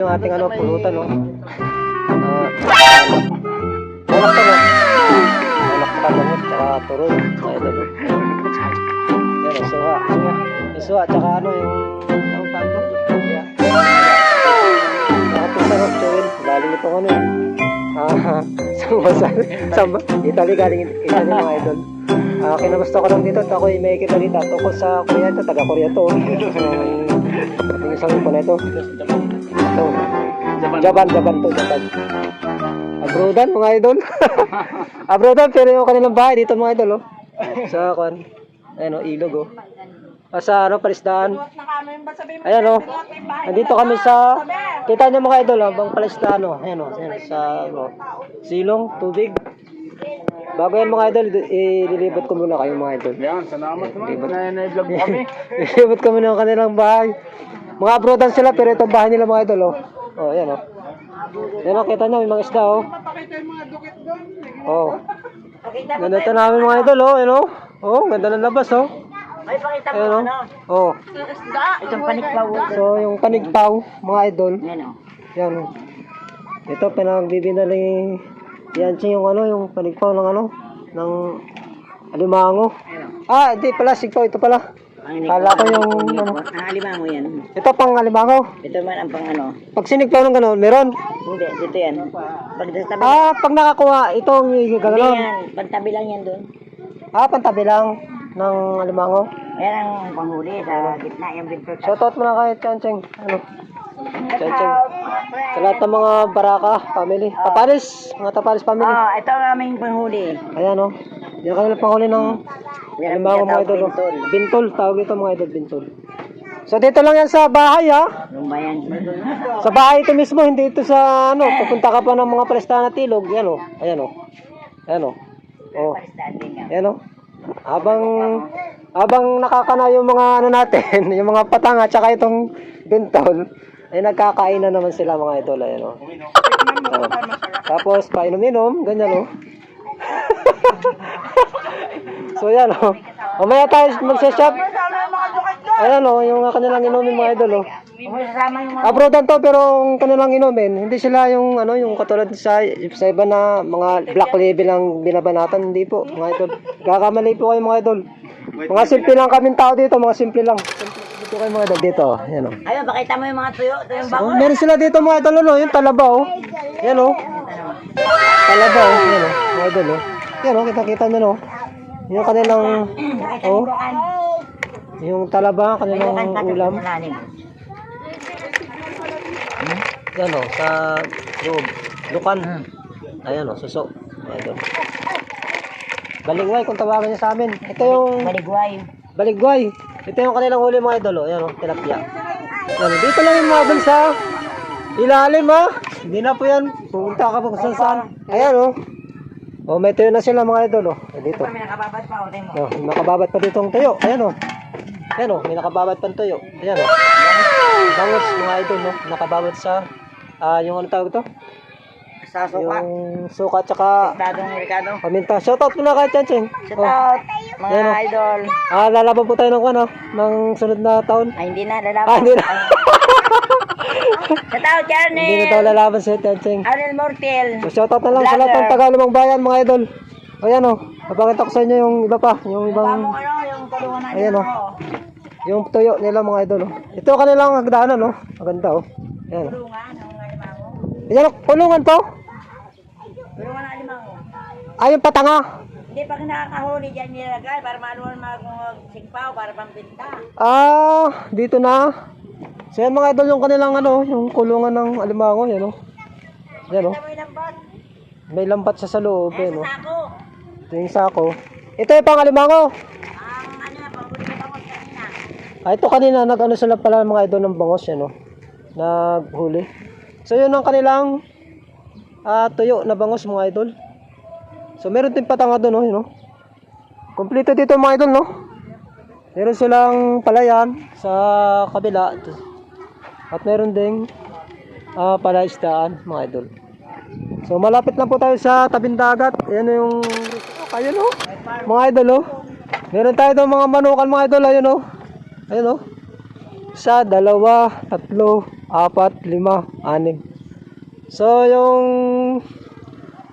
Yung ating ano, pulutan, no? Ah, Anak ka, no? Anak ka, no? Tsaka turon. Tsaka ito, no? Yan, ang suha. Suha. Yung suha, tsaka ano, yung... Ang panto? Nakapisa, no? Chewin. Galing itong ano, eh. Ah, saan sa saan ba? Italy galing Italy mga idol. Ah, kinamusta ko lang dito at ako ay may kibalita tungkol sa Korea ito, taga Korea to. Yung isang po na ito. Ito. Japan, Japan to, Japan. Abroadan mga idol. Abroadan pero yung kanilang bahay dito mga idol oh. Sa kwan. Ayun oh, ilog oh. Ah, sa ano, palisdaan. Ayan oh. Nandito kami sa kita niyo mga idol habang palisdaan oh. Ayan oh, ayan, sa ano, silong, tubig. Bago yan mga idol, ililibot ko muna kayo mga idol. Yan, salamat naman. Na, na-vlog mo kami. Ilibot kami ng kanilang bahay. Mga abroadan sila pero itong bahay nila mga idol oh. Oh, ayan oh. Yan oh, kita niyo may mga isda oh. Oh. Ganda ito namin mga idol oh, ayan oh. Oh, ganda ng labas oh. Ay, pakita mo Ayan ano. oh. Oh. Itong panikpaw. So, yung panigpaw, mga idol, Yan o. yan. oh. Ito, pinagbibinda ni yan siya yung ano, yung panigpaw ng ano, ng alimango. Ah, hindi pala, sigpaw, ito pala. Ang Kala ko yung, ano, Ang alima mo yan. ito pang alimango. Ito man ang pang ano. Pag sinigpaw ng gano'n, meron. Hindi, dito yan. Pag sa tabi. Ah, pag nakakuha, itong Hindi gano'n. yan. Pantabi lang yan doon. Ah, pantabi lang ng alimango. Ayan ang panghuli sa gitna yung bintot. Shoutout mo na kay Chancheng. Ano? Chancheng. Sa lahat ng mga Baraka family. Tapalis. Mga Tapalis family. Oh, ito ang aming panghuli. Ayan o. Yan kanila panghuli ng alimango mga idol. oh. bintol. Bintol. Tawag ito mga idol. Bintol. So dito lang yan sa bahay ha. Lumbayan. Sa bahay ito mismo. Hindi ito sa ano. Pupunta ka pa ng mga palestahan na tilog. Yan o. Ayan o. Ayan o. Oh. Ayan o. Habang habang nakakana yung mga ano natin, yung mga patanga tsaka itong bintol, ay nagkakain na naman sila mga idol. Ayan o. Oh. Tapos painom-inom, ganyan o. so yan o. Mamaya tayo magsa-shop. Ayan o, yung kanilang inumin mga idol o. Yung mga... Abroadan to pero ang kanilang inumin, hindi sila yung ano yung katulad sa sa iba na mga black label ang binabanatan, hindi po mga idol. Kakamali po kayo mga idol. Mga simple lang kaming tao dito, mga simple lang. Dito kayo mga idol dito. Yan oh. Ayun, pakita mo yung mga tuyo. Ito yung oh bango. meron sila dito mga idol ano, yung talaba oh. Yan oh. Talaba oh, yan oh. Idol oh. Yan oh, kita-kita niyo no. Yung kanilang oh, yung talaba, kanilang ulam. Malalim. Yan o, sa loob. Lukan. Ayan o, suso. Ayan o. Balingway kung tawagan niya sa amin. Ito yung Maligway. baligway. Ito yung kanilang huli mga idol o. Ayan o, tilapia. Ayan, o. dito lang yung mga idol sa ilalim ha. Hindi na po yan. Pumunta ka pa kung saan saan. Ayan o. O, may tuyo na sila mga idol o. Ayan, dito. Kami nakababad pa. Utin mo. O, may nakababat pa dito ang tuyo. Ayan o. Ayan o, may nakababat pa ang tuyo. Ayan o. Bangus mga idol no. Nakababat sa ah yung ano tawag to? Sa suka. Yung suka tsaka Dadong Ricardo. paminta. Shoutout muna kay Chancheng. Shout Oh. out, mga Yan idol. Ah, lalaban po tayo ng ano, ng sunod na taon. Ay, hindi na, Ah, lalaban. hindi na. Shout out, Charnel. hindi na tayo lalaban sa Chancheng. Arnel Mortel. So, shoutout na lang sa lahat ng. Tagalumang bayan, mga idol. Ayan o. Papakita ko sa inyo yung iba pa. Yung ibang, ano, yung tulungan. Ayan, oh. yung tuyo nila mga idol. Oh. Ito kanilang hagdanan, no? Maganda, oh. Ayan. oh. Tulungan, alimango. Ayan, oh. Kulungan to. Tulungan ng alimango. Ay, yung patanga. Hindi, pag nakakahuli dyan nilagay para maluwan magsigpaw para pampinta. Ah, dito na. So yan mga idol yung kanilang ano, yung kulungan ng alimango, yan oh. Yan oh. May lambat siya sa loob, yan oh. Ito yung sako. Ito yung pang alimango. Ang ano. Ah, ito kanina, nag-ano sila pala mga idol ng bangos, yan oh. Naghuli. So yun ang kanilang ah, tuyo na bangos mga idol. So meron din patanga doon, oh, yun oh. Kompleto dito mga idol, no? Meron silang palayan sa kabila. At meron ding ah, palaisdaan, mga idol. So malapit lang po tayo sa tabing dagat. Ayan yung ayun oh. Mga idol oh. Meron tayo doon mga manukan mga idol ayun oh. Ayun oh. Isa, dalawa, tatlo, apat, lima, anim. So, yung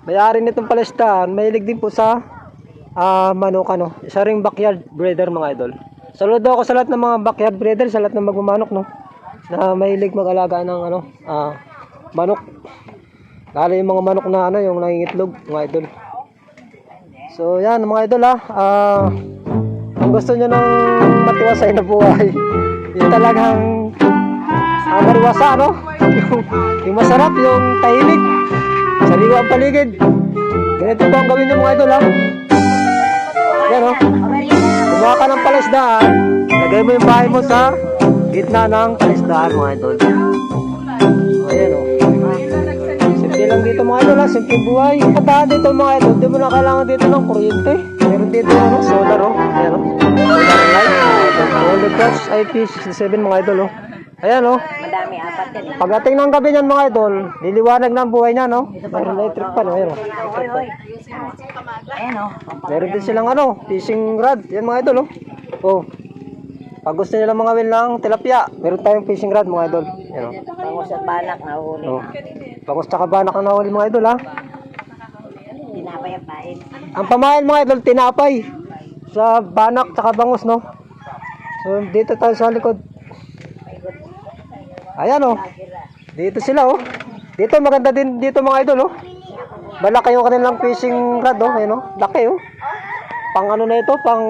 may-ari nitong palastahan, mahilig din po sa ah manok ano. Isa ring backyard breeder mga idol. Saludo ako sa lahat ng mga backyard breeder, sa lahat ng magmamanok no. Na mahilig mag-alaga ng ano, ah manok. Lalo yung mga manok na ano, yung nangingitlog mga idol. So, yan mga idol ah. Ah, kung gusto nyo ng matiwasay na buhay, yung talagang ah, mariwasa, ano? yung, masarap, yung tahimik, sariwa ang paligid. Ganito po ang gawin nyo mga idol, ha? Yan, oh. Kumuha ka ng palisdaan, lagay mo yung bahay mo sa gitna ng palisdaan, mga idol. Ayan, oh. Simple lang dito mga idol ha, simple buhay. Pagkaan dito mga idol, di mo na kailangan dito ng kuryente. Meron dito ano, solar oh. Ayan oh. Solar light. Golden Cross IP67 mga idol oh. Ayan oh. Madami, apat yan. Pagdating ng gabi niyan mga idol, liliwanag na ang buhay niya no. Mayroon electric pa no. Ayan oh. Hoy. Ayan o. Meron din silang ano, fishing rod. Yan mga idol oh. Oh. Pag gusto nila mga wil ng tilapia, meron tayong fishing rod mga idol. Ayan oh. Pangus at banak na huli. Oh. Bangos tsaka banak ang nahuli mga idol ha. Tinapay ang pain. Ang pamain mga idol, tinapay. Sa banak tsaka bangus, no? So, dito tayo sa likod. Ayan, oh. Dito sila, oh. Dito, maganda din dito mga idol, oh. Malaki yung kanilang fishing rod, oh. Ayan, oh. Laki, oh. Pang ano na ito, pang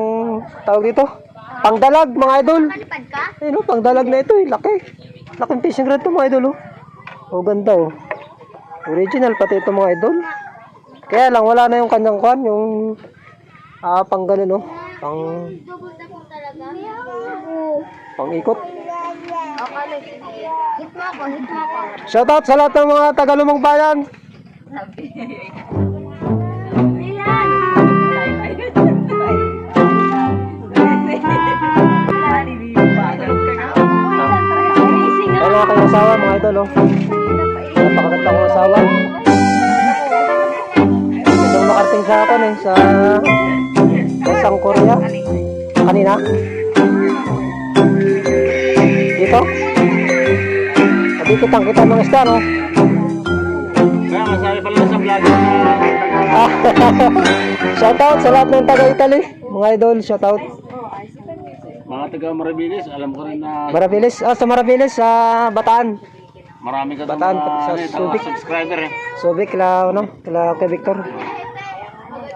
tawag dito. Pang dalag, mga idol. Ayan, oh. Pang dalag na ito, eh. Laki. Laking fishing rod to, mga idol, oh. Oh, ganda, oh. Original pati ito, mga idol. Kaya lang, wala na yung kanyang kwan, yung ah, pang ganun, no? Pang, pang ikot. Hit mo ako, hit mo ako. Shoutout sa lahat ng mga tagalumang bayan. Wala kayong asawa, mga idol, oh. Napakaganda kong asawa. Itong makarating sa akin, eh, sa isang Korea. Kanina. Dito. Sabi kitang kita ng isda, no? Kaya masabi pala sa vlog Ah, shoutout sa lahat ng taga-Italy. Mga idol, shoutout. Mga taga Marabilis, alam ko rin na Maraviles, ah, sa Maraviles, sa Bataan. marami ka Bataan, mga sa ano, eh, Subic. subscriber eh. Subic, kila, ano, kila kay Victor.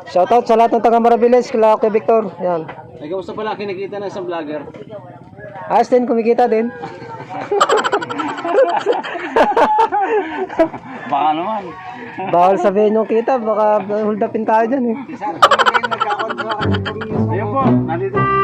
Shoutout sa lahat ng taga Maraviles, kila kay Victor. Yan. Ay, kamusta pala kinikita na isang vlogger? Ayos din, kumikita din. Baka naman. Bawal sabihin yung kita, baka hold upin tayo dyan eh. Ayun po, nandito.